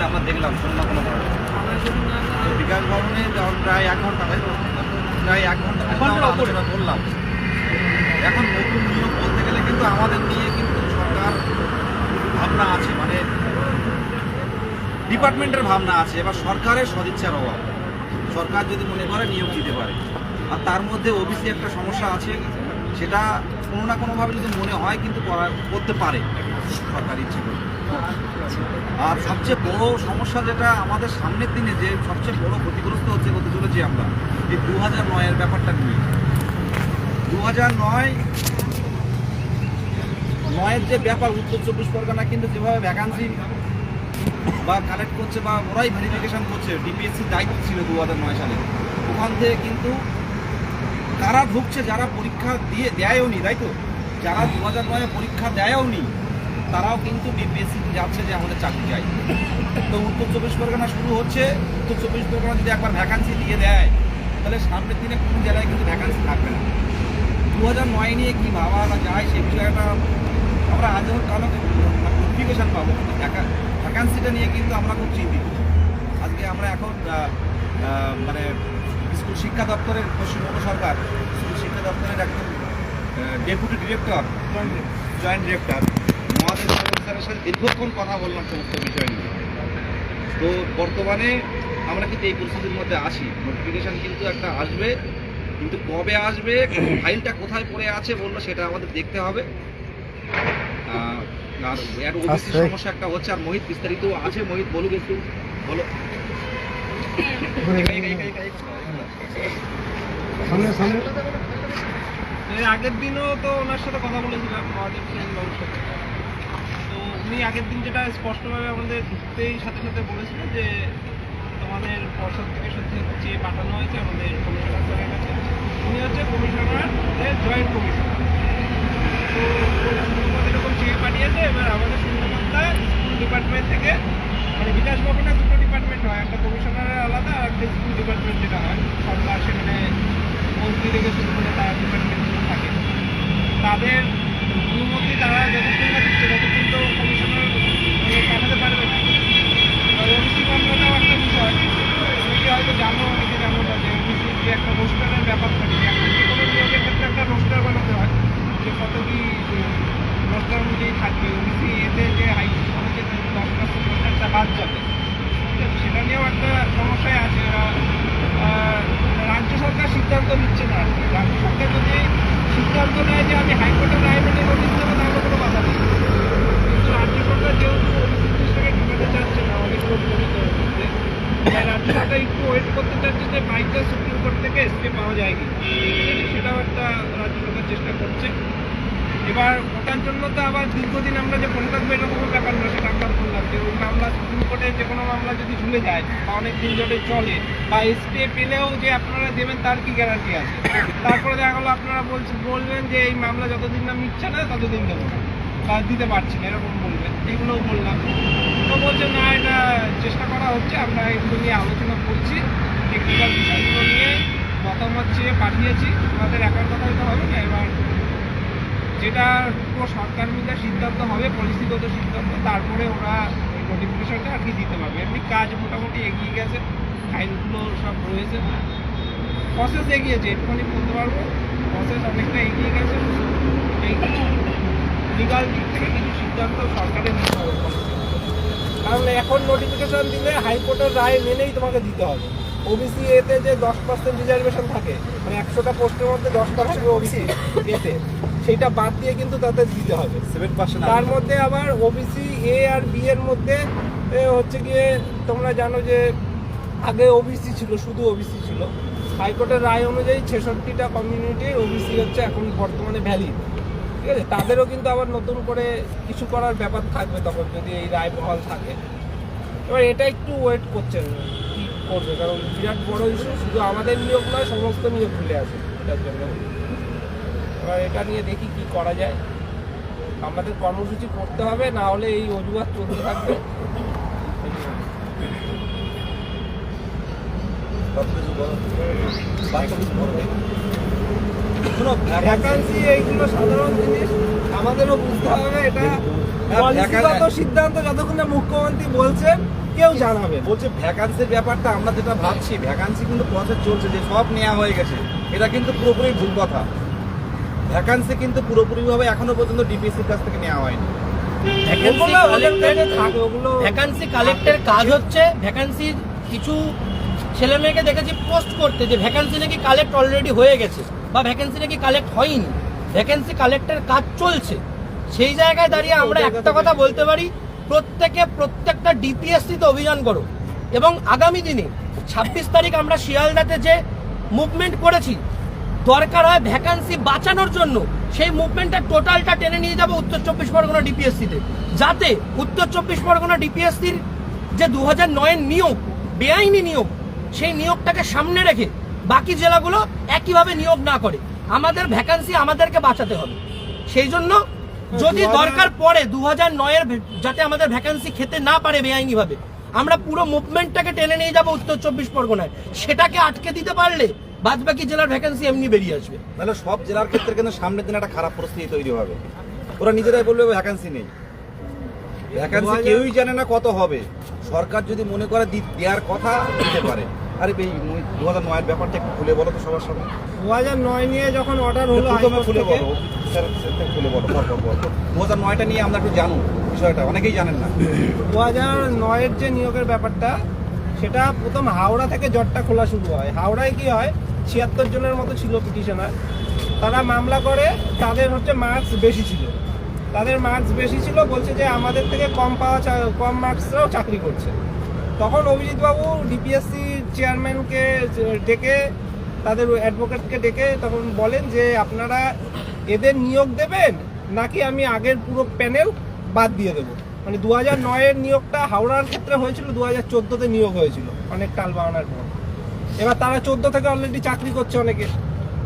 বলতে আমরা দেখলাম কোনো না কোনো। তো বিকাশ ভবনে যখন প্রায় এক ঘণ্টা তাই তো? প্রায় এক ঘণ্টা আলোচনা করলাম। এখন নতুন নিয়ম বলতে গেলে কিন্তু আমাদের নিয়ে কিন্তু সরকার ভাবনা আছে মানে ডিপার্টমেন্টের ভাবনা আছে এবার সরকারের সদিচ্ছার অভাব। সরকার যদি মনে করে নিয়োগ দিতে পারে। আর তার মধ্যে ওবিসি একটা সমস্যা আছে সেটা কোনো না কোনোভাবে যদি মনে হয় কিন্তু করা করতে পারে সরকার ইচ্ছে করে আর সবচেয়ে বড় সমস্যা যেটা আমাদের সামনের দিনে যে সবচেয়ে বড় ক্ষতিগ্রস্ত হচ্ছে হতে চলেছি আমরা, এই দু হাজার নয়ের ব্যাপারটা নিয়ে। দু হাজার নয়, নয়ের যে ব্যাপার, উত্তর চব্বিশ পরগনা কিন্তু যেভাবে ভ্যাকান্সি বা কালেক্ট করছে বা ওরাই ভেরিফিকেশান করছে ডিপিএসসির দায়িত্ব ছিল দু হাজার নয় সালে। ওখান থেকে কিন্তু কারা ঢুকছে, যারা পরীক্ষা দিয়ে দেয়ও নি তাই তো? যারা দু হাজার নয়ে পরীক্ষা দেয়ও নি তারাও কিন্তু ডিপিএসসি যাচ্ছে যে আমাদের চাকরি চাই। তো উত্তর চব্বিশ পরগনা শুরু হচ্ছে। উত্তর চব্বিশ পরগনা যদি একবার ভ্যাকান্সি দিয়ে দেয় তাহলে সামনের দিনে কোনো জায়গায় কিন্তু ভ্যাকান্সি থাকবে না। দু হাজার নয় নিয়ে কী ভাবা বা যায় সেই বিষয়টা আমরা আজও কালো নোটিফিকেশান পাবো কিন্তু ভ্যাকান্সিটা নিয়ে কিন্তু আমরা খুব চিন্তিত। আজকে আমরা এখন মানে স্কুল শিক্ষা দপ্তরের পশ্চিমবঙ্গ সরকার স্কুল শিক্ষা দপ্তরের একজন deputy director joint director Mahadev স্যারের সাথে দীর্ঘক্ষণ কথা বললাম সমস্ত বিষয় নিয়ে। তো বর্তমানে আমরা কিন্তু এই পরিস্থিতির মধ্যে আছি। নোটিফিকেশান কিন্তু একটা আসবে কিন্তু কবে আসবে ফাইলটা কোথায় পড়ে আছে বলল সেটা আমাদের দেখতে হবে। আহ, আর এর ওবিসি। সমস্যা একটা হচ্ছে আর মোহিত বিস্তারিত আছে। মোহিত বলুক একটু বলো। আগের দিনও তো ওনার সাথে কথা বলেছিলাম মহাদেব সেন বাবুর সাথে। উনি আগের দিন যেটা স্পষ্টভাবে আমাদের ঢুকতেই সাথে সাথে বলেছিলেন যে তোমাদের পর্ষদ থেকে সত্যি চেয়ে পাঠানো হয়েছে আমাদের কমিশনার স্যারের কাছে, উনি হচ্ছে কমিশনার জয়েন্ট কমিশনার তো আমাদের এরকম চেয়ে পাঠিয়েছে, এবার আমাদের সুন্দরবন্দা স্কুল ডিপার্টমেন্ট থেকে মানে বিকাশ ভবনে দুটো ডিপার্টমেন্ট হয়, একটা কমিশনারের আলাদা আর একটা স্কুল ডিপার্টমেন্ট যেটা হয়। সরকার সেখানে মন্ত্রী থেকে শুরু করে তার ডিপার্টমেন্টগুলো থাকে। তাদের অনুমতি তারা যতক্ষণ না দিচ্ছে, ততক্ষণ তো মানে পারবে না মামলাটাও একটা বিষয় অনেকে হয়তো জানো অনেকে যে ওবিসির একটা রোস্টারের ব্যাপার থাকে এখন একটা রোস্টার বানাতে হয় যে কত কি রোস্টার অনুযায়ী থাকবে ওবিসি এতে যে হাই কলেজে দশ পার্সেন্ট রোস্টারটা বাদ যাবে সেটা নিয়েও একটা সমস্যায় আছে রাজ্য সরকার সিদ্ধান্ত নিচ্ছে না রাজ্য সরকার যদি সিদ্ধান্ত নেয় যে আমি হাইকোর্টের রায় মেনে নোটিশ দেবো তাহলে কোনো বাধা নেই একটু ওয়েট করতে চাচ্ছে যে বাইকটা সুপ্রিম কোর্ট থেকে স্টে পাওয়া যায় কি সেটাও একটা রাজ্য সরকার চেষ্টা করছে। এবার ওটার জন্য তো আবার দীর্ঘদিন আমরা যে বসে থাকব এরকম কোনো ব্যাপার না, সেটা আমরা বললাম যে ওই মামলা সুপ্রিম কোর্টে যে কোনো মামলা যদি ঝুলে যায়, বা অনেক দিন ধরে চলে, বা স্টে পেলেও যে আপনারা দেবেন, তার কি গ্যারান্টি আছে? তারপরে দেখা গেলো, আপনারা বলছেন বলবেন যে এই মামলা যতদিন না মিটছে না, ততদিন দেবো না। বা দিতে পারছি না, এরকম বলবেন এগুলোও বললাম। তো বলছে, না, এটা চেষ্টা করা হচ্ছে, আমরা এগুলো নিয়ে আলোচনা করছি। টেকনিক্যাল বিষয়গুলো নিয়ে মতামত চেয়ে পাঠিয়েছি। আমাদের একার কথা হয়তো হবে না, এবার যেটা পুরো সরকার মিলে সিদ্ধান্ত হবে পলিসিগত সিদ্ধান্ত, তারপরে ওরা নোটিফিকেশনটা আর কি দিতে পারবে। এমনি কাজ মোটামুটি এগিয়ে গেছে ফাইলগুলো সব রয়েছে। প্রসেস এগিয়েছে এটুখানি বলতে পারব প্রসেস অনেকটা এগিয়ে গেছে। এই লিগাল দিক থেকে কিছু সিদ্ধান্ত সরকারের নিতে হবে। কারণ এখন নোটিফিকেশন দিলে হাইকোর্টের রায় মেনেই তোমাকে দিতে হবে। ওবিসি এতে যে দশ পার্সেন্ট রিজার্ভেশন থাকে মানে একশোটা পোস্টের মধ্যে দশ পার্সেন্ট ওবিসি এতে সেইটা বাদ দিয়ে কিন্তু তাদের দিতে হবে। সেভেন পার্সেন্ট তার মধ্যে আবার ওবিসি এ আর বি এর মধ্যে এ, হচ্ছে গিয়ে তোমরা জানো যে আগে ওবিসি ছিল শুধু ওবিসি ছিল। হাইকোর্টের রায় অনুযায়ী ছেষট্টিটা কমিউনিটির ওবিসি হচ্ছে এখন বর্তমানে ভ্যালিড ঠিক আছে, তাদেরও কিন্তু আবার নতুন করে কিছু করার ব্যাপার থাকবে তখন যদি এই রায় বহাল থাকে। এবার এটা একটু ওয়েট করছেন, কি করবে? কারণ বিরাট বড় ইস্যু শুধু আমাদের নিয়োগ নয়, সমস্ত নিয়োগ খুলে আসে এটার জন্য। এবার এটা নিয়ে দেখি কি করা যায়। আমাদের কর্মসূচি করতে হবে, না হলে এই অজুহাত চলতে থাকবে। ভ্যাকান্সি এইগুলো সাধারণ জিনিস আমাদেরও বুঝতে হবে এটা পলিসিগত সিদ্ধান্ত যতক্ষণ না মুখ্যমন্ত্রী বলছেন কেউ জানাবেন বলছে ভ্যাকান্সির ব্যাপারটা আমরা যেটা ভাবছি ভ্যাকান্সি কিন্তু প্রসেস চলছে যে সব নেওয়া হয়ে গেছে এটা কিন্তু পুরোপুরি ভুল কথা। ভ্যাকান্সি কিন্তু পুরোপুরিভাবে এখনও পর্যন্ত ডিপিএসসির কাছ থেকে নেওয়া হয়নি। ভ্যাকান্সি কালেক্টের কাজ হচ্ছে ভ্যাকান্সির কিছু ছেলে মেয়েকে দেখেছি পোস্ট করতে যে ভ্যাকান্সি নাকি কালেক্ট অলরেডি হয়ে গেছে। বা ভ্যাকান্সি নাকি কালেক্ট হয়নি? ভ্যাকেন্সি কালেক্টের কাজ চলছে। সেই জায়গায় দাঁড়িয়ে আমরা একটা কথা বলতে পারি প্রত্যেকে প্রত্যেকটা ডিপিএসসিতে অভিযান করো এবং আগামী দিনে ছাব্বিশ তারিখ আমরা শিয়ালদাতে যে মুভমেন্ট করেছি দরকার হয় ভ্যাকান্সি বাঁচানোর জন্য। সেই মুভমেন্টটা টোটালটা টেনে নিয়ে যাব উত্তর চব্বিশ পরগনা ডিপিএসসিতে যাতে উত্তর চব্বিশ পরগনা ডিপিএসসির যে দু হাজার নয়ের নিয়োগ বেআইনি নিয়োগ সেই নিয়োগটাকে সামনে রেখে বাকি জেলাগুলো একইভাবে নিয়োগ না করে। আমাদের ভ্যাকান্সি আমাদেরকে বাঁচাতে হবে। সেই জন্য যদি দরকার পড়ে দু হাজার নয়ের যাতে আমাদের ভ্যাকান্সি খেতে না পারে বেআইনি ভাবে আমরা পুরো মুভমেন্টটাকে টেনে নিয়ে যাব উত্তর চব্বিশ পরগনায়। সেটাকে আটকে দিতে পারলে বাদবাকি জেলার ভ্যাকান্সি এমনি বেরিয়ে আসবে। তাহলে সব জেলার ক্ষেত্রে কিন্তু সামনের দিন একটা খারাপ পরিস্থিতি তৈরি হবে। ওরা নিজেরাই বলবে ভ্যাকান্সি নেই। ভ্যাকান্সি কেউই জানে না কত হবে। সরকার যদি মনে করে দেওয়ার কথা দিতে পারে। আরে এই দু হাজার নয়ের ব্যাপারটা একটু খুলে বলো তো সবার সামনে। দু হাজার নয় নিয়ে যখন অর্ডার হলো প্রথমে খুলে বলো স্যার খুলে বলো পর পর বলো। দু হাজার নয়টা নিয়ে আমরা একটু বিষয়টা অনেকেই জানেন না। দু হাজার নয়ের যে নিয়োগের ব্যাপারটা সেটা প্রথম হাওড়া থেকে জটটা খোলা শুরু হয়। হাওড়ায় কি হয় ছিয়াত্তর জনের মতো ছিল পিটিশনার তারা মামলা করে তাদের হচ্ছে মার্কস বেশি ছিল। তাদের মার্কস বেশি ছিল বলছে যে আমাদের থেকে কম পাওয়া কম মার্কসরাও চাকরি করছে। তখন অভিজিৎবাবু ডিপিএসসি চেয়ারম্যানকে ডেকে, তাদের অ্যাডভোকেটকে ডেকে তখন বলেন যে আপনারা এদের নিয়োগ দেবেন নাকি আমি আগের পুরো প্যানেল বাদ দিয়ে দেবো। মানে দু হাজার নয়ের নিয়োগটা হাওড়ার ক্ষেত্রে হয়েছিল দু হাজার চোদ্দোতে নিয়োগ হয়েছিল অনেক টাল বাগানোর পর। এবার তারা চোদ্দ থেকে অলরেডি চাকরি করছে অনেকে।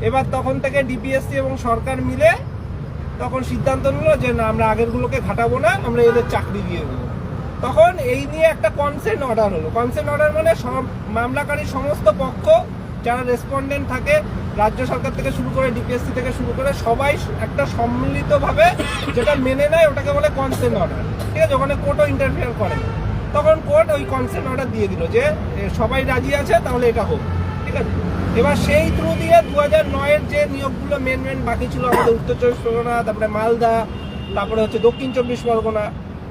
এবার তখন থেকে ডিপিএসসি এবং সরকার মিলে তখন সিদ্ধান্ত নিল যে না, আমরা আগেরগুলোকে ঘাটাবো না, আমরা এদের চাকরি দিয়ে দেবো। তখন এই নিয়ে একটা কনসেন্ট অর্ডার হলো। কনসেন্ট অর্ডার মানে সব মামলাকারী সমস্ত পক্ষ, যারা রেসপন্ডেন্ট থাকে, রাজ্য সরকার থেকে শুরু করে ডিপিএসসি থেকে শুরু করে সবাই একটা সম্মিলিতভাবে যেটা মেনে নেয় ওটাকে বলে কনসেন্ট অর্ডার ঠিক আছে? ওখানে কোর্টও ইন্টারফিয়ার করে। তখন কোর্ট ওই কনসেন্ট অর্ডার দিয়ে দিল যে সবাই রাজি আছে, তাহলে এটা হোক। ঠিক আছে? এবার সেই থ্রু দিয়ে দু হাজার নয়ের যে নিয়োগগুলো মেন মেন বাকি ছিল, আমাদের উত্তর চব্বিশ পরগনা, তারপরে মালদা, তারপরে হচ্ছে দক্ষিণ চব্বিশ পরগনা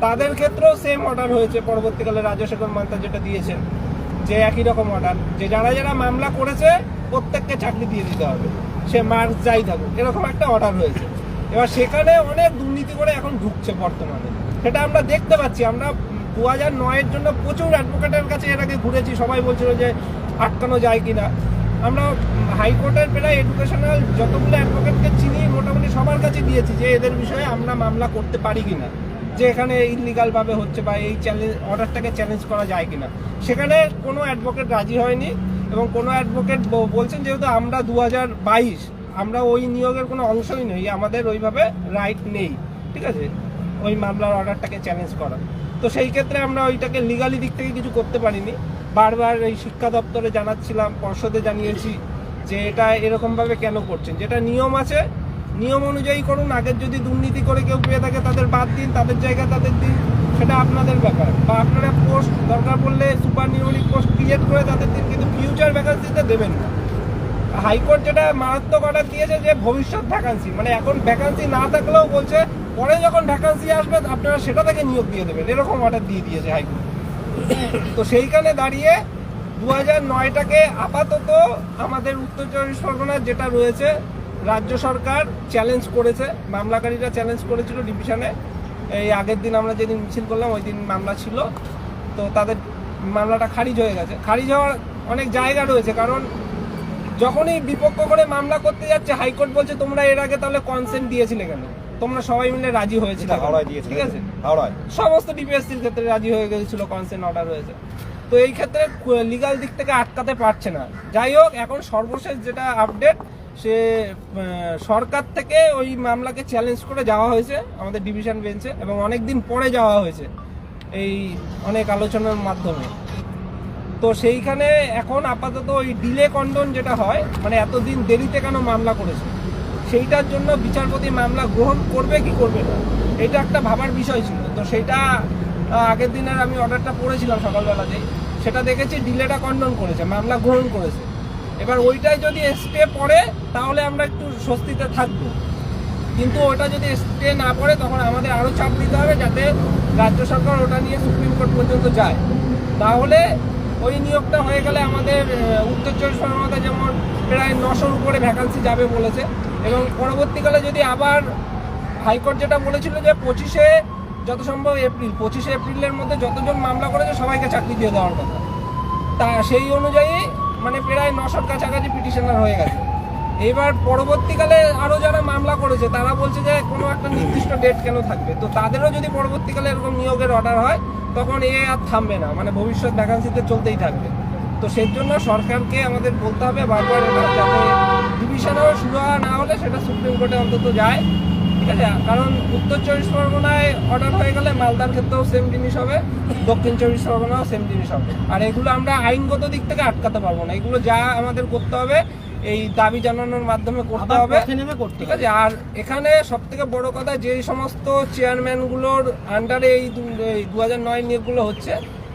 তাদের ক্ষেত্রেও সেম অর্ডার হয়েছে। পরবর্তীকালে রাজশেখর মান্তা যেটা দিয়েছেন, যে একই রকম অর্ডার যে যারা যারা মামলা করেছে, প্রত্যেককে চাকরি দিয়ে দিতে হবে। সে মার্কস যাই থাকুক, এরকম একটা অর্ডার হয়েছে। এবার সেখানে অনেক দুর্নীতি করে এখন ঢুকছে বর্তমানে। সেটা আমরা দেখতে পাচ্ছি। আমরা দু হাজার নয়ের জন্য প্রচুর অ্যাডভোকেটের কাছে এর আগে ঘুরেছি। সবাই বলছিল যে আটকানো যায় কিনা। আমরা হাইকোর্টের প্রায় এডুকেশনাল যতগুলো অ্যাডভোকেটকে চিনি, মোটামুটি সবার কাছে দিয়েছি যে এদের বিষয়ে আমরা মামলা করতে পারি কিনা। যে এখানে ইলিগাল ভাবে হচ্ছে বা এই চ্যালেঞ্জ অর্ডারটাকে চ্যালেঞ্জ করা যায় কিনা। সেখানে কোনো অ্যাডভোকেট রাজি হয়নি এবং কোনো অ্যাডভোকেট বলছেন যেহেতু আমরা দু হাজার বাইশ, আমরা ওই নিয়োগের কোনো অংশই নই, আমাদের ওইভাবে রাইট নেই, ঠিক আছে? ওই মামলার অর্ডারটাকে চ্যালেঞ্জ করা। তো সেই ক্ষেত্রে আমরা ওইটাকে লিগালি দিক থেকে কিছু করতে পারিনি। বারবার এই শিক্ষা দপ্তরে জানাচ্ছিলাম, পর্ষদে জানিয়েছি যে এটা এরকমভাবে কেন করছেন? যেটা নিয়ম আছে নিয়ম অনুযায়ী করুন, আগের যদি দুর্নীতি করে কেউ পেয়ে থাকে, তাদের বাদ দিন, তাদের জায়গা তাদের দিন, সেটা আপনাদের ব্যাপার। বা আপনারা পোস্ট দরকার পড়লে সুপার নিউমেরিক পোস্ট ক্রিয়েট করে তাদের দিন, কিন্তু ফিউচার ভ্যাকান্সিতে দেবেন না। হাইকোর্ট যেটা মারাত্মক অর্ডার দিয়েছে যে ভবিষ্যৎ ভ্যাকান্সি মানে এখন ভ্যাকান্সি না থাকলেও বলছে, পরে যখন ভ্যাকান্সি আসবে, আপনারা সেটা থেকে নিয়োগ দিয়ে দেবেন। এরকম অর্ডার দিয়ে দিয়েছে হাইকোর্ট। তো সেইখানে দাঁড়িয়ে দু হাজার নয়টাকে আপাতত আমাদের উত্তর চব্বিশ পরগনার যেটা রয়েছে রাজ্য সরকার চ্যালেঞ্জ করেছে মামলাকারীরা চ্যালেঞ্জ করেছিল ডিভিশনে এই আগের দিন আমরা যেদিন মিছিল করলাম ওই দিন মামলা ছিল। তো তাদের মামলাটা খারিজ হয়ে গেছে। খারিজ হওয়ার অনেক জায়গা রয়েছে কারণ যখনই বিপক্ষ করে মামলা করতে যাচ্ছে হাইকোর্ট বলছে তোমরা এর আগে তাহলে কনসেন্ট দিয়েছিলে কেন? তোমরা সবাই মিলে রাজি হয়েছিল ঠিক আছে? সমস্ত ডিপিএসসির ক্ষেত্রে রাজি হয়ে গেছিল কনসেন্ট অর্ডার হয়েছে। তো এই ক্ষেত্রে লিগাল দিক থেকে আটকাতে পারছে না। যাই হোক এখন সর্বশেষ যেটা আপডেট সে সরকার থেকে ওই মামলাকে চ্যালেঞ্জ করে যাওয়া হয়েছে আমাদের ডিভিশন বেঞ্চে এবং অনেক দিন পরে যাওয়া হয়েছে এই অনেক আলোচনার মাধ্যমে। তো সেইখানে এখন আপাতত ওই ডিলে কন্ডন যেটা হয় মানে এতদিন দেরিতে কেন মামলা করেছে, সেইটার জন্য বিচারপতি মামলা গ্রহণ করবে কি করবে না, এটা একটা ভাবার বিষয় ছিল। তো সেটা আগের দিনের আমি অর্ডারটা পড়েছিলাম সকালবেলাতেই, সেটা দেখেছি ডিলেটা কন্ডন করেছে, মামলা গ্রহণ করেছে। এবার ওইটাই যদি স্টে পড়ে, তাহলে আমরা একটু স্বস্তিতে থাকব। কিন্তু ওটা যদি স্টে না পড়ে, তখন আমাদের আরও চাপ দিতে হবে যাতে রাজ্য সরকার ওটা নিয়ে সুপ্রিম কোর্ট পর্যন্ত যায়। তাহলে ওই নিয়োগটা হয়ে গেলে আমাদের উত্তর চব্বিশ পরগনাতে যেমন প্রায় নশোর উপরে ভ্যাকান্সি যাবে বলেছে, এবং পরবর্তীকালে যদি আবার হাইকোর্ট যেটা বলেছিল যে পঁচিশে যত সম্ভব এপ্রিল, পঁচিশে এপ্রিলের মধ্যে যতজন মামলা করেছে সবাইকে চাকরি দিয়ে দেওয়ার কথা। তা সেই অনুযায়ী মানে প্রায় নশোর কাছাকাছি পিটিশনার হয়ে গেছে। এবার পরবর্তীকালে আরও যারা মামলা করেছে, তারা বলছে যে কোনো একটা নির্দিষ্ট ডেট কেন থাকবে? তো তাদেরও যদি পরবর্তীকালে এরকম নিয়োগের অর্ডার হয়, তখন এ আর থামবে না। মানে ভবিষ্যৎ ভ্যাকান্সিতে চলতেই থাকবে। তো সেই জন্য সরকারকে আমাদের বলতে হবে বারবার এটা যাতে ডিভিশনও শুরু হওয়া না হলে সেটা সুপ্রিম কোর্টে অন্তত যায়। ঠিক আছে কারণ উত্তর চব্বিশ পরগনায় অর্ডার হয়ে গেলে মালদার ক্ষেত্রেও সেম জিনিস হবে দক্ষিণ চব্বিশ পরগনাও সেম জিনিস হবে। আর এগুলো আমরা আইনগত দিক থেকে আটকাতে পারব না। এগুলো যা আমাদের করতে হবে এই দাবি জানানোর মাধ্যমে করতে হবে। করতে ঠিক আছে? আর এখানে সব থেকে বড় কথা যে সমস্ত চেয়ারম্যানগুলোর আন্ডারে এই দু হাজার নয় নিয়োগগুলো হচ্ছে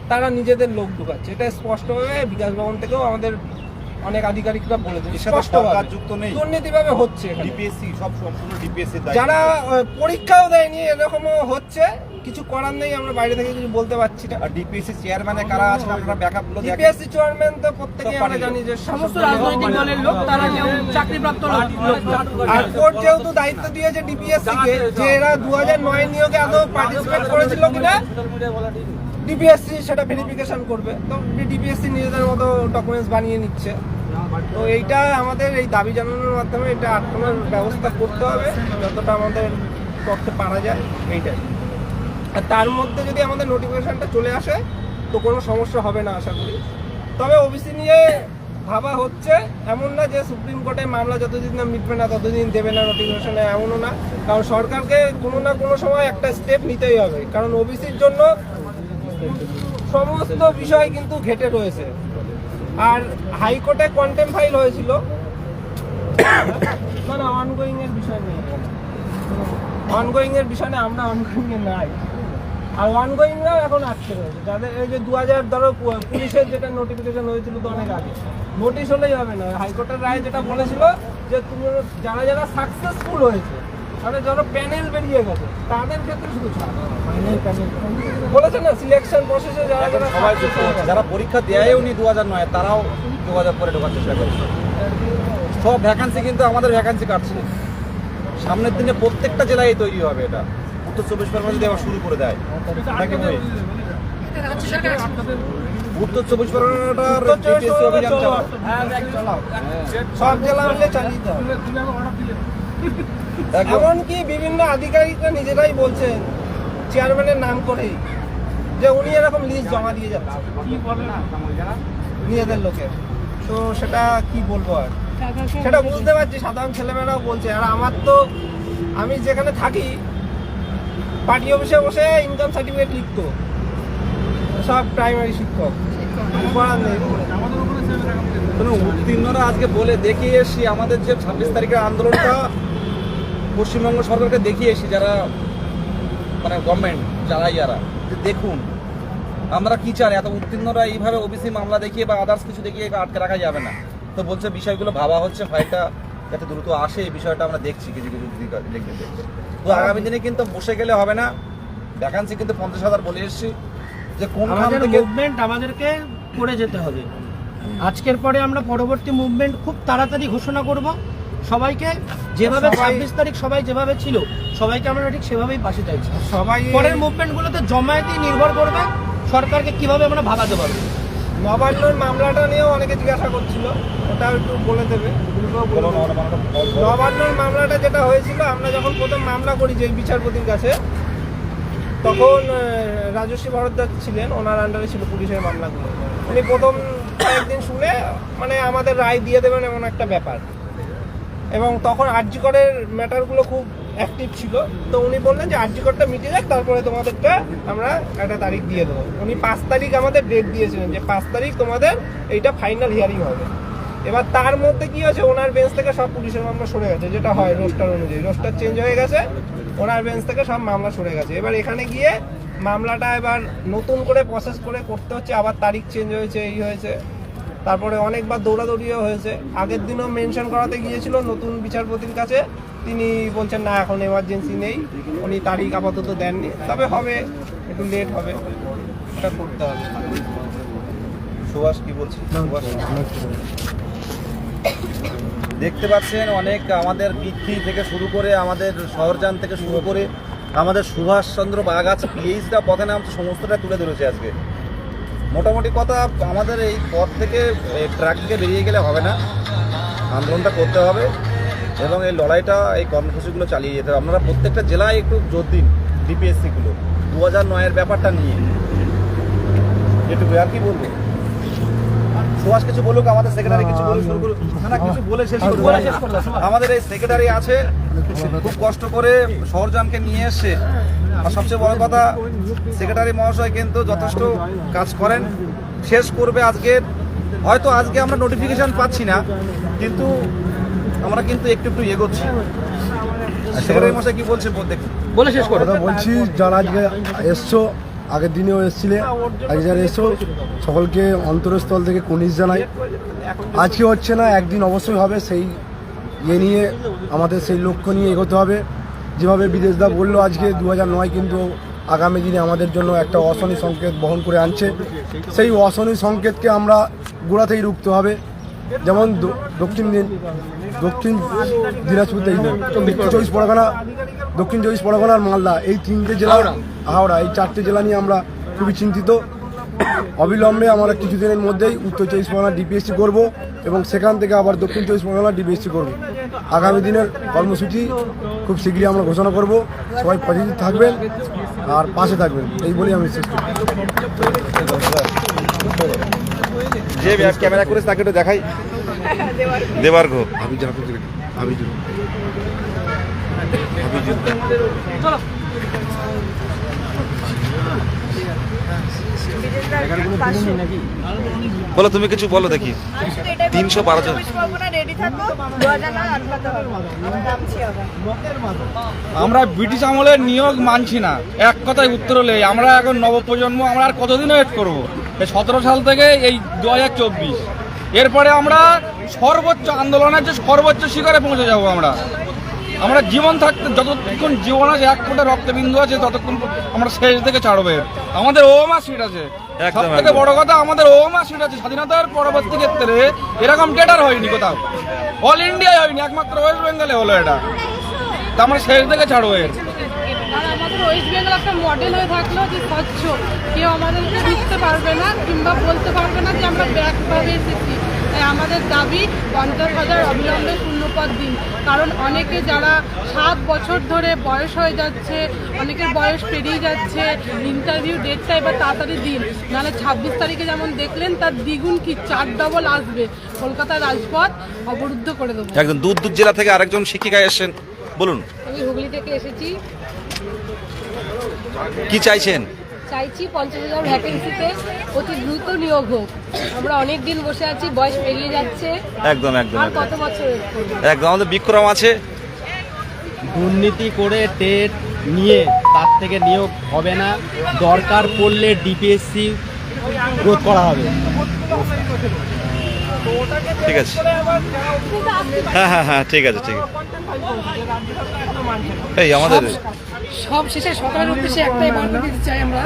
তারা নিজেদের লোক ঢুকাচ্ছে। এটা স্পষ্টভাবে বিকাশ ভবন থেকেও আমাদের অনেক আধিকারিকরা বলেছে এর সাথে সরকার যুক্ত নেই। দুর্নীতিভাবে হচ্ছে ডিপিএসসি সব সম্পূর্ণ ডিপিএসসি যারা পরীক্ষাও দেয়নি এরকমও হচ্ছে। কিছু করার নেই আমরা বাইরে থেকে কিছু বলতে পারছি না। আর ডিপিএসসি চেয়ারম্যানে কারা আছেন আপনারা ব্যাকআপগুলো দেখেন। ডিপিএসসি চেয়ারম্যান তো প্রত্যেকেই আমরা জানি যে সমস্ত রাজনৈতিক দলের লোক তারা কেউ চাকরিপ্রাপ্ত লোক আর কোর্ট যেহেতু দায়িত্ব দিয়েছে ডিপিএসসি কে যে এরা দু হাজার নয় নিয়োগে আদৌ পার্টিসিপেট করেছিল কিনা ডিপিএসসি সেটা ভেরিফিকেশন করবে। তো ডিপিএসসি নিজেদের মতো ডকুমেন্টস বানিয়ে নিচ্ছে। তো এইটা আমাদের এই দাবি জানানোর মাধ্যমে এটা আটকানোর ব্যবস্থা করতে হবে, যতটা আমাদের করতে পারা যায় এইটাই। আর তার মধ্যে যদি আমাদের নোটিফিকেশনটা চলে আসে, তো কোনো সমস্যা হবে না আশা করি। তবে ওবিসি নিয়ে ভাবা হচ্ছে, এমন না যে সুপ্রিম কোর্টে মামলা যতদিন না মিটবে না, ততদিন দেবে না নোটিফিকেশনে এমনও না। কারণ সরকারকে কোনো না কোনো সময় একটা স্টেপ নিতেই হবে। কারণ ওবিসির জন্য সমস্ত বিষয় কিন্তু ঘেটে রয়েছে। আর হাইকোর্টে কন্টেম ফাইল হয়েছিল। না না অনগোয়িং এর বিষয় নেই অনগোয়িং এর বিষয় না আমরা অনগোয়িং এ নাই। আর অনগোয়িংরাও এখন আটকে রয়েছে। যাদের এই যে দু হাজার ধরো পুলিশের যেটা নোটিফিকেশন হয়েছিল তো অনেক আগে। নোটিশ হলেই হবে না। হাইকোর্টের রায় যেটা বলেছিল যে তুমি যারা যারা সাকসেসফুল হয়েছে মানে ধরো প্যানেল বেরিয়ে গেছে তাদের ক্ষেত্রে শুধু ছাড় বলেছে না সিলেকশন প্রসেসে যারা যারা সবাই হয়ে। যারা পরীক্ষা দেয়ও নি দু হাজার নয় তারাও দু হাজার পরে ঢোকার চেষ্টা করছে সব ভ্যাকান্সি কিন্তু আমাদের ভ্যাকান্সি কাটছে সামনের দিনে প্রত্যেকটা জেলায় তৈরি হবে এটা উত্তর চব্বিশ পরগনা যদি আবার শুরু করে দেয় নাকি উত্তর চব্বিশ পরগনাটার অভিযান চালাও। চালাও। সব জেলা চালিয়ে। এমনকি বিভিন্ন আধিকারিকরা নিজেরাই বলছেন চেয়ারম্যানের নাম করেই যে উনি এরকম লিস্ট জমা দিয়ে যাচ্ছে। নিজেদের লোকের। তো সেটা কি বলব আর? সেটা বুঝতে পারছি সাধারণ ছেলেমেয়েরাও বলছে। আর আমার তো আমি যেখানে থাকি পার্টি অফিসে বসে ইনকাম সার্টিফিকেট লিখতো। সব প্রাইমারি শিক্ষক। উত্তীর্ণরা আজকে বলে দেখিয়ে এসছি আমাদের যে ছাব্বিশ তারিখের আন্দোলনটা পশ্চিমবঙ্গ সরকারকে দেখিয়ে এসছি যারা মানে গভর্নমেন্ট যারাই যারা যে দেখুন আমরা কি চান এত উত্তীর্ণরা এইভাবে ওবিসি মামলা দেখিয়ে বা আদার্স কিছু দেখিয়ে আটকে রাখা যাবে না। তো বলছে বিষয়গুলো ভাবা হচ্ছে ফাইলটা যাতে দ্রুত আসে এই বিষয়টা আমরা দেখছি কিছু কিছু দেখতে তো আগামী দিনে কিন্তু বসে গেলে হবে না। ভ্যাকান্সি কিন্তু পঞ্চাশ হাজার বলে এসছি। যে কোন মুভমেন্ট আমাদেরকে করে যেতে হবে। আজকের পরে আমরা পরবর্তী মুভমেন্ট খুব তাড়াতাড়ি ঘোষণা করব। সবাইকে যেভাবে ছাব্বিশ তারিখ সবাই যেভাবে ছিল সবাইকে আমরা ঠিক সেভাবেই পাশে চাইছি। সবাই পরের মুভমেন্টগুলোতে জমায়েতই নির্ভর করবে সরকারকে কীভাবে আমরা ভাগাতে পারব। নবান্নর মামলাটা নিয়েও অনেকে জিজ্ঞাসা করছিল ওটা একটু বলে দেবে। নবান্নর মামলাটা যেটা হয়েছিল আমরা যখন প্রথম মামলা করি যে বিচারপতির কাছে তখন রাজস্বী ভরদ্বাজ ছিলেন ওনার আন্ডারে ছিল পুলিশের মামলাগুলো। উনি প্রথম কয়েকদিন শুনে মানে আমাদের রায় দিয়ে দেবেন এমন একটা ব্যাপার। এবং তখন আরজিকরের ম্যাটারগুলো খুব অ্যাক্টিভ ছিল। তো উনি বললেন যে আরজিকরটা মিটে যাক তারপরে তোমাদেরটা আমরা একটা তারিখ দিয়ে দেবো। উনি পাঁচ তারিখ আমাদের ডেট দিয়েছিলেন যে পাঁচ তারিখ তোমাদের এইটা ফাইনাল হিয়ারিং হবে। এবার তার মধ্যে কি হয়েছে, ওনার বেঞ্চ থেকে সব পুলিশের মামলা সরে গেছে, যেটা হয় রোস্টার অনুযায়ী। রোস্টার চেঞ্জ হয়ে গেছে, ওনার বেঞ্চ থেকে সব মামলা সরে গেছে। এবার এখানে গিয়ে মামলাটা এবার নতুন করে প্রসেস করে করতে হচ্ছে, আবার তারিখ চেঞ্জ হয়েছে, এই হয়েছে। তারপরে অনেকবার দৌড়াদৌড়িও হয়েছে। আগের দিনও মেনশন করাতে গিয়েছিল নতুন বিচারপতির কাছে। তিনি বলছেন, না, এখন এমার্জেন্সি নেই। উনি তারিখ আপাতত দেননি। তবে হবে, একটু লেট হবে। এটা করতে হবে। সুভাষ, কি বলছে দেখতে পাচ্ছেন, অনেক আমাদের বৃদ্ধি থেকে শুরু করে আমাদের শহরযান থেকে শুরু করে আমাদের সুভাষচন্দ্র বাগাছ পিএইচটা পথে নামছে সমস্তটা তুলে ধরেছে আজকে। মোটামুটি কথা আমাদের এই পথ থেকে এই ট্রাক থেকে বেরিয়ে গেলে হবে না। আন্দোলনটা করতে হবে এবং এই লড়াইটা, এই কর্মসূচিগুলো চালিয়ে যেতে হবে। আপনারা প্রত্যেকটা জেলায় একটু জোর দিন ডিপিএসসিগুলো। দু হাজার নয়ের ব্যাপারটা নিয়ে। এটুকু, আর কি বলব? সুভাষ কিছু বলুক, আমাদের সেক্রেটারি কিছু বলে শুরু করুক। না কিছু বলে শেষ। আমাদের এই সেক্রেটারি আছে, খুব কষ্ট করে শহরজানকে নিয়ে এসছে আর সবচেয়ে বড় কথা সেক্রেটারি মহাশয় কিন্তু যথেষ্ট কাজ করেন। শেষ করবে আজকে। হয়তো আজকে আমরা নোটিফিকেশন পাচ্ছি না কিন্তু আমরা কিন্তু একটু একটু এগোচ্ছি। সেক্রেটারি মশাই কি বলছে বল দেখুন বলে শেষ করো। বলছি যারা আজকে এসছো আগের দিনেও এসছিলে আজকে যারা এসো সকলকে অন্তরস্থল থেকে কুনিশ জানাই। আজকে হচ্ছে না একদিন অবশ্যই হবে সেই ইয়ে নিয়ে আমাদের সেই লক্ষ্য নিয়ে এগোতে হবে। যেভাবে বিদেশদা বলল আজকে দু নয় কিন্তু আগামী দিনে আমাদের জন্য একটা অশনি সংকেত বহন করে আনছে। সেই অশনি সংকেতকে আমরা গোড়াতেই রুখতে হবে। যেমন দক্ষিণ দিন- দক্ষিণ দিনাজপুর দক্ষিণ চব্বিশ পরগনা দক্ষিণ চব্বিশ পরগনার মালদা, এই তিনটে জেলা হাওড়া, এই চারটে জেলা নিয়ে আমরা খুবই চিন্তিত। অবিলম্বে আমরা কিছুদিনের মধ্যেই উত্তর চব্বিশ পরগনা ডিপিএসসি করব এবং সেখান থেকে আবার দক্ষিণ চব্বিশ পরগনা ডিপিএসসি করব। আগামী দিনের কর্মসূচি খুব শীঘ্রই আমরা ঘোষণা করব। সবাই পজিটিভ থাকবেন আর পাশে থাকবেন। এই বলেই আমি শেষ করি যে ক্যামেরা করেছে তাকে একটু দেখাই। দেবার্ঘ আমি যা আমি বলো তুমি কিছু বলো দেখি। তিনশো বারো জন। আমরা ব্রিটিশ আমলের নিয়োগ মানছি না। এক কথায় উত্তর হলে আমরা এখন নবপ্রজন্ম আমরা আর কতদিন ওয়েট করব? এই সতেরো সাল থেকে এই দু হাজার চব্বিশ। এরপরে আমরা সর্বোচ্চ আন্দোলনের যে সর্বোচ্চ শিখরে পৌঁছে যাব আমরা। আমরা জীবন থাকতে যতক্ষণ জীবন আছে এক ফোঁটা রক্তবিন্দু আছে ততক্ষণ আমরা শেষ থেকে ছাড়বে। আমাদের ওমা সিট আছে। একদম, সব থেকে একদম। বড় কথা আমাদের ওমা সিট আছে। স্বাধীনতার পরবর্তী ক্ষেত্রে এরকম ডেটার হয়নি কোথাও। অল ইন্ডিয়ায় হয়নি একমাত্র ওয়েস্ট বেঙ্গলে হলো এটা। তা আমরা শেষ থেকে ছাড়বো এর। আমাদের ওয়েস্ট বেঙ্গল একটা মডেল হয়ে থাকল যে স্বচ্ছ। কেউ আমাদেরকে ঢুকতে পারবে না কিংবা বলতে পারবে না যে আমরা ব্যাকভাবে এসেছি। আমাদের দাবি পঞ্চাশ হাজার অবিলম্বে শূন্যপদ দিন। কারণ অনেকে যারা সাত বছর ধরে বয়স হয়ে যাচ্ছে অনেকের বয়স পেরিয়ে যাচ্ছে ইন্টারভিউ ডেটটা এবার তাড়াতাড়ি দিন। নাহলে ছাব্বিশ তারিখে যেমন দেখলেন তার দ্বিগুণ কি? চার ডবল আসবে। কলকাতার রাজপথ অবরুদ্ধ করে দেবো। একজন দূর দূর জেলা থেকে আরেকজন শিক্ষিকা এসেছেন। বলুন। আমি হুগলি থেকে এসেছি। কি চাইছেন? চাইছি পঞ্চাশ হাজার ভ্যাকেন্সিতে অতি দ্রুত নিয়োগ হোক। আমরা অনেক দিন বসে আছি বয়স পেরিয়ে যাচ্ছে। একদম একদম আর। কত বছর একদম আমাদের বিক্রম আছে। দুর্নীতি করে টেট নিয়ে তার থেকে নিয়োগ হবে না। দরকার পড়লে ডিপিএসসি রোধ করা হবে। ঠিক আছে। হ্যাঁ হ্যাঁ হ্যাঁ ঠিক আছে ঠিক আছে। এই আমাদের সব শেষে সরকারের উদ্দেশ্যে একটাই বার্তা দিতে চাই আমরা।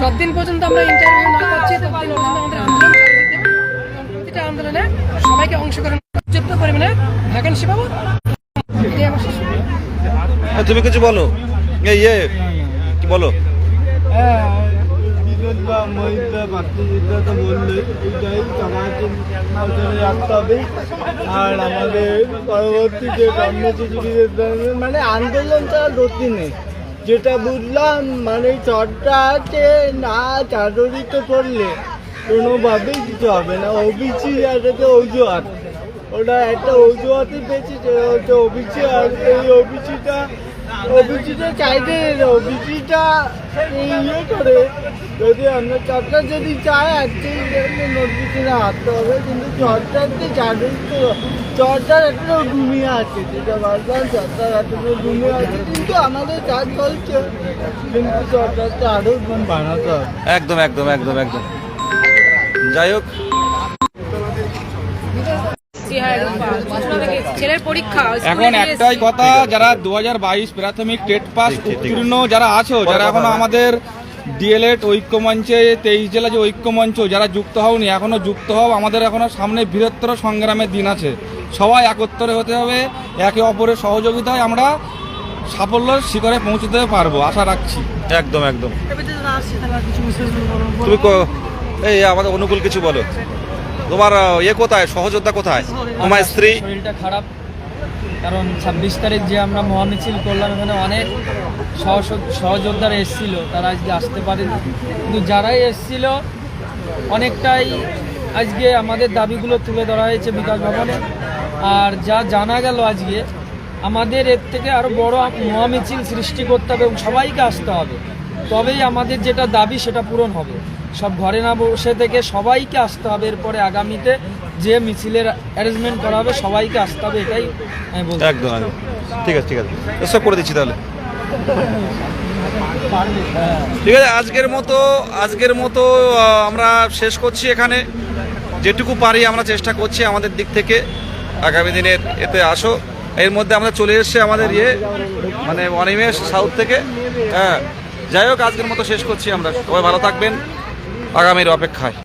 যতদিন পর্যন্ত আমরা ইন্টারভিউ না করছি ততদিন আমাদের আন্দোলন প্রতিটা আন্দোলনে সবাইকে অংশগ্রহণ পর্যাপ্ত পরিমাণে ভ্যাকেন্সি পাবো শেষ হ্যাঁ, তুমি কিছু বলো। এই ইয়ে কি বলো? হ্যাঁ বিরোধী মহিলা তো বললে এইটাই রাখতে হবে আর আমাদের পরবর্তী যে মানে আন্দোলনটা গতি নেই যেটা বুঝলাম মানে আছে না চাদরিতে পড়লে কোনোভাবেই কিছু হবে না। ওবিসি একটা অজুহাত। ওটা একটা অজুহাতই পেয়েছি যে হচ্ছে ওবিসি আর এই ওবিসিটা ওবিসিটা চাইতে ওবিসিটা ইয়ে করে যদি অন্য সরকার যদি চায় আজকে নোটিফিকেশনে আসতে হবে কিন্তু সরকারকে জানেন তো। সরকার এখনও ঘুমিয়ে আছে যেটা বারবার সরকার এখনও ঘুমিয়ে আছে কিন্তু আমাদের কাজ চলছে। কিন্তু সরকারকে আরও ঘুম বানাতে হবে। একদম একদম একদম একদম। যাই হোক। ছেলের পরীক্ষা এখন একটাই কথা যারা দু হাজার বাইশ প্রাথমিক টেট পাস উত্তীর্ণ যারা আছো যারা এখনও আমাদের ডিএলএড ঐক্যমঞ্চে তেইশ জেলা যে ঐক্যমঞ্চ যারা যুক্ত হওনি এখনও যুক্ত হও আমাদের এখনও সামনে বৃহত্তর সংগ্রামের দিন আছে। সবাই একত্রে হতে হবে একে অপরের সহযোগিতায় আমরা সাফল্যের শিখরে পৌঁছতে পারব আশা রাখছি। একদম একদম। তুমি এই আমাদের অনুকূল কিছু বলো। তোমার ইয়ে কোথায়? সহযোদ্ধা কোথায়? তোমার স্ত্রী? শরীরটা খারাপ। কারণ ছাব্বিশ তারিখ যে আমরা মহামিছিল করলাম, এখানে অনেক সহযোদ্ধারা এসেছিল। তারা আজকে আসতে পারেনি। কিন্তু যারাই এসেছিল, অনেকটাই আজকে আমাদের দাবিগুলো তুলে ধরা হয়েছে বিকাশ ভবনে। আর যা জানা গেল আজকে, আমাদের এর থেকে আরও বড় মহামিছিল সৃষ্টি করতে হবে এবং সবাইকে আসতে হবে। তবেই আমাদের যেটা দাবি সেটা পূরণ হবে। সব ঘরে না বসে থেকে সবাইকে আসতে হবে। এরপরে আগামীতে যে মিছিলের অ্যারেঞ্জমেন্ট করা হবে, সবাইকে আসতে হবে এটাই আমি বলছি। একদম ঠিক আছে ঠিক আছে। সব করে দিচ্ছি তাহলে। ঠিক আছে, আজকের মতো আজকের মতো আমরা শেষ করছি এখানে। যেটুকু পারি আমরা চেষ্টা করছি আমাদের দিক থেকে। আগামী দিনের এতে আসো। এর মধ্যে আমরা চলে এসেছে আমাদের ইয়ে মানে অনিমেষ সাউথ থেকে। হ্যাঁ। যাই হোক আজকের মতো শেষ করছি আমরা। সবাই ভালো থাকবেন। আগামীর অপেক্ষায়।